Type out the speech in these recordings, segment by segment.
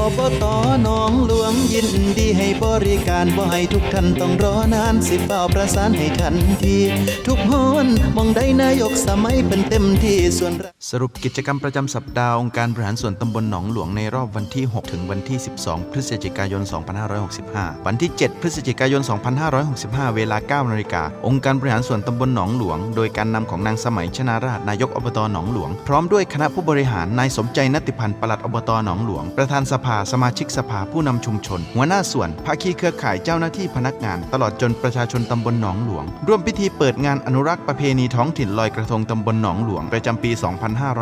อบตหนองหลวงยินดีให้บริการบ่ให้ทุกท่านต้องรอนานสิเป้าประสานให้ทันที ทุกหน องได้นายกสมัยเป็นเต็มที่ส่วนสรุปกิจกรรมประจำสัปดาห์องค์การบริหารส่วนตำบลหนองหลวงในรอบวันที่ 6 ถึงวันที่ 12 พฤศจิกายน 2565 วันที่ 7 พฤศจิกายน 2565 เวลา 9 นาฬิกา องค์การบริหารส่วนตำบลหนองหลวง โดยการนำของนางสมัยชนาราชนายกอบตหนองหลวง พร้อมด้วยคณะผู้บริหาร นายสมใจนติพันธ์ปลัดอบตหนองหลวง ประธานสภา สมาชิกสภาผู้นำชุมชน หัวหน้าส่วน ภาคีเครือข่ายเจ้าหน้าที่พนักงาน ตลอดจนประชาชนตำบลหนองหลวง ร่วมพิธีเปิดงานอนุรักษ์ประเพณีท้องถิ่นลอยกระทงตำบลหนองหลวงประจำปี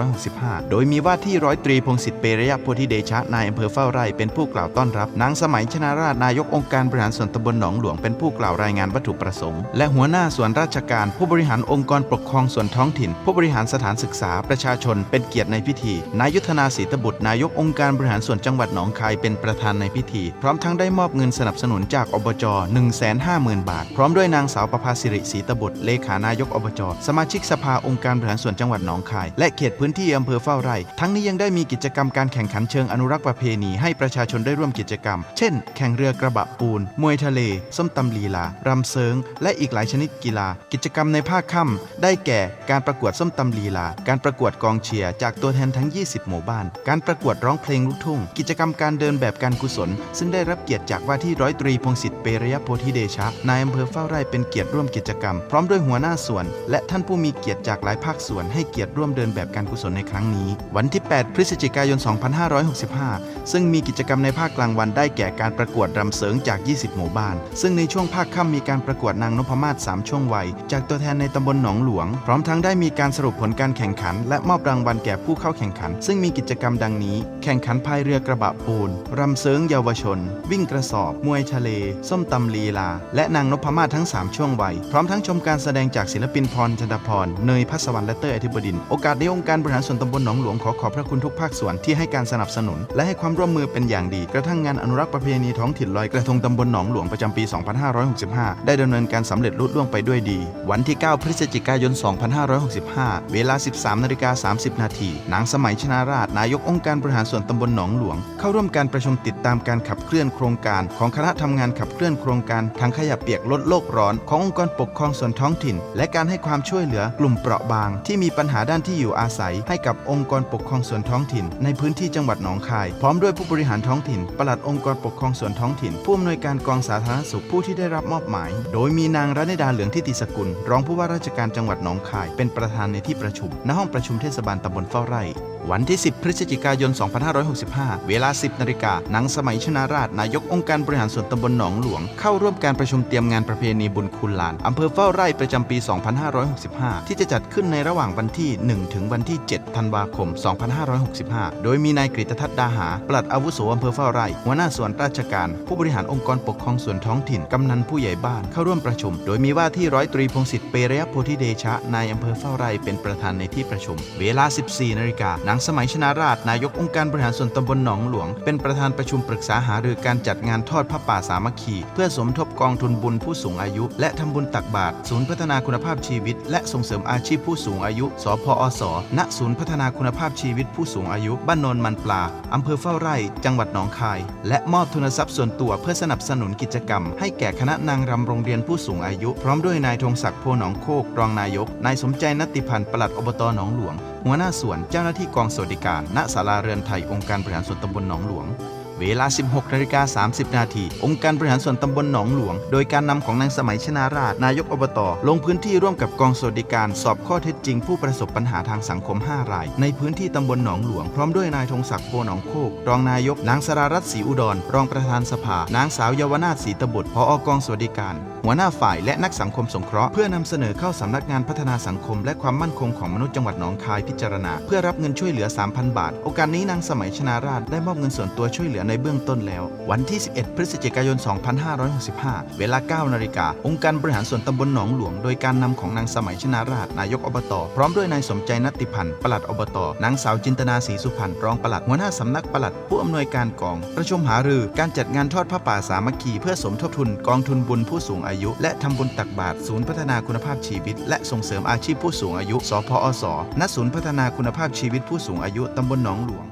2565 โดยมีว่าที่ร้อยตรีพงศิษฐ์เปรยะโพธิเดชะนายอำเภอเฝ้าไร่เป็นผู้กล่าวต้อนรับ นางสมัยชนาราชนายกองค์การบริหารส่วนตำบลหนองหลวงเป็นผู้กล่าวรายงานวัตถุประสงค์ และหัวหน้าส่วนราชการ ผู้บริหารองค์กรปกครองส่วนท้องถิ่น ผู้บริหารสถานศึกษาประชาชน เป็นเกียรติในพิธี นายยุทธนาศรีตบุตรนายกองค์การบริหารส่วนจังหวัดหนองคายเป็นประธานในพิธี พร้อมทั้งได้มอบเงินสนับสนุนจากอบจ 150,000 บาท พร้อมด้วยนางสาวประภาสิริศรีตบุตรเลขานายกอบจสมาชิกสภาองค์การบริหารส่วนจังหวัดหนองคาย และเขตพื้นที่อำเภอเฝ้าไร่ ทั้งนี้ยังได้มีกิจกรรมการแข่งขันเชิงอนุรักษ์ประเพณีให้ประชาชนได้ร่วมกิจกรรม เช่น แข่งเรือกระบะปูน มวยทะเล ส้มตำลีลา รำเซิง และอีกหลายชนิดกีฬา กิจกรรมในภาคค่ำได้แก่ การประกวดส้มตำลีลา การประกวดกองเชียร์จากตัวแทนทั้ง 20 หมู่บ้าน การประกวดร้องเพลงลูกทุ่ง กิจกรรมการเดินแบบการกุศล ซึ่งได้รับเกียรติจากว่าที่ร้อยตรีพงศิษฐ์เปรยโพธิเดชะนายอำเภอเฝ้าไร่เป็นเกียรติร่วมกิจกรรม พร้อมด้วยหัวหน้าส่วน และท่านผู้มีเกียรติจากหลายภาคส่วนให้เกียรติร่วมเดินแบบการกุศลในครั้งนี้ วันที่ 8 พฤศจิกายน 2565 ซึ่งมีกิจกรรมในภาคกลางวันได้แก่การประกวดรำเสริงจาก 20 หมู่บ้าน ซึ่งในช่วงภาคค่ำมีการประกวดนางนพมาศ 3 ช่วงวัย จากตัวแทนในตำบลหนองหลวง พร้อมทั้งได้มีการสรุปผลการแข่งขัน และมอบรางวัลแก่ผู้เข้าแข่งขัน ซึ่งมีกิจกรรมดังนี้ แข่งขันพายเรือกระบะปูนรำเสริงเยาวชน วิ่งกระสอบ มวยทะเล ส้มตำลีลา และนางนพมาศทั้ง 3 ช่วงวัย พร้อมทั้งชมการแสดงจากศิลปินพรจันทพร เนยพัสวรรค์และเตอร์อธิบดิน โอกาสในองค์การบริหารส่วนตำบลหนองหลวงขอขอบพระคุณทุกภาคส่วนที่ให้การสนับสนุน และให้ความร่วมมือเป็นอย่างดี กระทั่งงานอนุรักษ์ประเพณีท้องถิ่นลอยกระทงตำบลหนองหลวงประจำปี 2565 ได้ดำเนินการสำเร็จลุล่วงไปด้วยดี วันที่ 9 พฤศจิกายน 2565 เวลา 13นาฬิกา30 นาทีนางสมัยชนาราช นายกองค์การบริหารส่วนตำบลหนองหลวง เข้าร่วมการประชุมติดตามการขับเคลื่อนโครงการ ของคณะทำงานขับเคลื่อนโครงการถังขยะเปียกลดโลกร้อน ขององค์กรปกครองส่วนท้องถิ่น และการให้ความช่วยเหลือกลุ่มเปราะบาง ที่มีปัญหาด้านที่อยู่อาศัย ให้กับองค์กรปกครองส่วนท้องถิ่น ในพื้นที่จังหวัดหนองคาย พร้อมด้วยผู้บริหารท้องถิ่นปลัดองค์กรปกครองส่วนท้องถิ่น ผู้อำนวยการกองสาธารณสุขผู้ที่ได้รับมอบหมาย โดยมีนางรัตนดาเหลืองทิติสกุล รองผู้ว่าราชการจังหวัดหนองคาย เป็นประธานในที่ประชุมณห้องประชุมเทศบาลตำบลเฝ้าไร่ วันที่ 10 พฤศจิกายน 2565 เวลา 10 นาฬิกานางสมัยชนาราชนายกองค์การบริหารส่วนตำบลหนองหลวง เข้าร่วมการประชุมเตรียมงานประเพณีบุญคุณลาน อำเภอเฝ้าไร่ประจำปี 2565 ที่จะจัดขึ้นในระหว่างวันที่ 1 ถึงวันที่ 7 ธันวาคม 2565 โดยมีนายกฤตทัศน์ดาหา ปลัดอาวุโสอำเภอเฝ้าไร่ หัวหน้าส่วนราชการ ผู้บริหารองค์กรปกครองส่วนท้องถิ่น กำนันผู้ใหญ่บ้านเข้าร่วมประชุม โดยมีว่าที่ร้อยตรีพงศิษฐ์เปรยโพธิเดชะนายอำเภอเฝ้าไร่เป็นประธานในที่ประชุม เวลา 14 นาฬิกานางสมัยชนาราชนายกองค์การบริหารส่วนตำบลหนองหลวง เป็นประธานประชุมปรึกษาหารือการจัดงานทอดผ้าป่าสามัคคี เพื่อสมทบกองทุนบุญผู้สูงอายุ และทำบุญตักบาตรศูนย์พัฒนาคุณภาพชีวิต และส่งเสริมอาชีพผู้สูงอายุ สพอสณศูนย์พัฒนาคุณภาพชีวิตผู้สูงอายุ บ้านโนนมันปลาอำเภอเฝ้าไร่ จังหวัดหนองคาย และมอบทุนทรัพย์ส่วนตัวเพื่อสนับสนุนกิจกรรม ให้แก่คณะนางรำโรงเรียนผู้สูงอายุ พร้อมด้วยนายธงศักดิ์โพหนองโคกรองนายกนายสมใจนติพันธ์ปลัดอบตหนองหลวง หัวหน้าส่วนเจ้าหน้าที่กองสวัสดิการ ณศาลาเรือนไทย องค์การบริหารส่วนตำบลหนองหลวง เวลา 16นาฬิกา30 นาที องค์การบริหารส่วนตำบลหนองหลวง โดยการนำของนางสมัยชนาราช นายกอบต ลงพื้นที่ร่วมกับกองสวัสดิการ สอบข้อเท็จจริง ผู้ประสบปัญหาทางสังคม 5 ราย ในพื้นที่ตำบลหนองหลวง พร้อมด้วยนายธงศักดิ์โพหนองโคก รองนายก นางสรารัตน์ศรีอุดร รองประธานสภา นางสาวเยาวนาถศรีตบุตร ผอกองสวัสดิการ หัวหน้าฝ่ายและนักสังคมสงเคราะห์เพื่อนำเสนอเข้าสำนักงานพัฒนาสังคม และความมั่นคงของมนุษย์จังหวัดหนองคายพิจารณา เพื่อรับเงินช่วยเหลือ 3,000 บาท โอกาสนี้นางสมัยชนาราชได้มอบเงินส่วนตัวช่วยเหลือในเบื้องต้นแล้ว วันที่ 11 พฤศจิกายน 2565 เวลา 9 นาฬิกา องค์การบริหารส่วนตำบลหนองหลวง โดยการนำของนางสมัยชนาราชนายกอบต พร้อมด้วยนายสมใจนติพันธ์ปลัดอบต นางสาวจินตนาศรีสุพรรณรองปลัดหัวหน้าสำนักปลัดผู้อำนวยการกอง ประชุมหารือการจัดงานทอดผ้าป่าสามัคคีเพื่อสมทบทุนกองทุนบุญผู้สูงอายุ และทำบุญตักบาตรศูนย์พัฒนาคุณภาพชีวิต และส่งเสริมอาชีพผู้สูงอายุ สพอสณศูนย์พัฒนาคุณภาพชีวิตผู้สูงอายุตำบลหนองหลวง